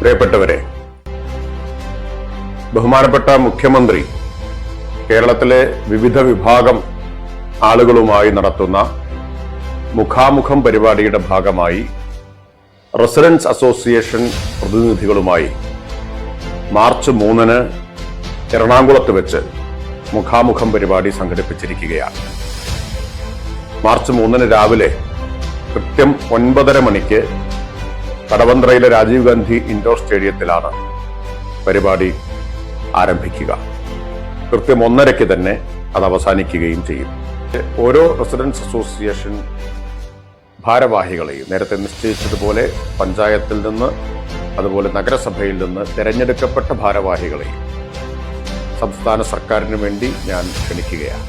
പ്രിയപ്പെട്ടവരെ ബഹുമാനപ്പെട്ട മുഖ്യമന്ത്രി കേരളത്തിലെ വിവിധ വിഭാഗം ആളുകളുമായി നടത്തുന്ന മുഖാമുഖം പരിപാടിയുടെ ഭാഗമായി റെസിഡൻസ് അസോസിയേഷൻ പ്രതിനിധികളുമായി മാർച്ച് മൂന്നിന് എറണാകുളത്ത് വെച്ച് മുഖാമുഖം പരിപാടി സംഘടിപ്പിച്ചിരിക്കുകയാണ്. മാർച്ച് മൂന്നിന് രാവിലെ കൃത്യം ഒൻപതര മണിക്ക് കടവന്ത്രയിലെ രാജീവ് ഗാന്ധി ഇൻഡോർ സ്റ്റേഡിയത്തിലാണ് പരിപാടി ആരംഭിക്കുക. കൃത്യം ഒന്നരയ്ക്ക് തന്നെ അത് അവസാനിക്കുകയും ചെയ്യും. ഓരോ റെസിഡൻസ് അസോസിയേഷൻ ഭാരവാഹികളെയും നേരത്തെ നിശ്ചയിച്ചതുപോലെ പഞ്ചായത്തിൽ നിന്ന് അതുപോലെ നഗരസഭയിൽ നിന്ന് തിരഞ്ഞെടുക്കപ്പെട്ട ഭാരവാഹികളെയും സംസ്ഥാന സർക്കാരിന് വേണ്ടി ഞാൻ ക്ഷണിക്കുകയാണ്.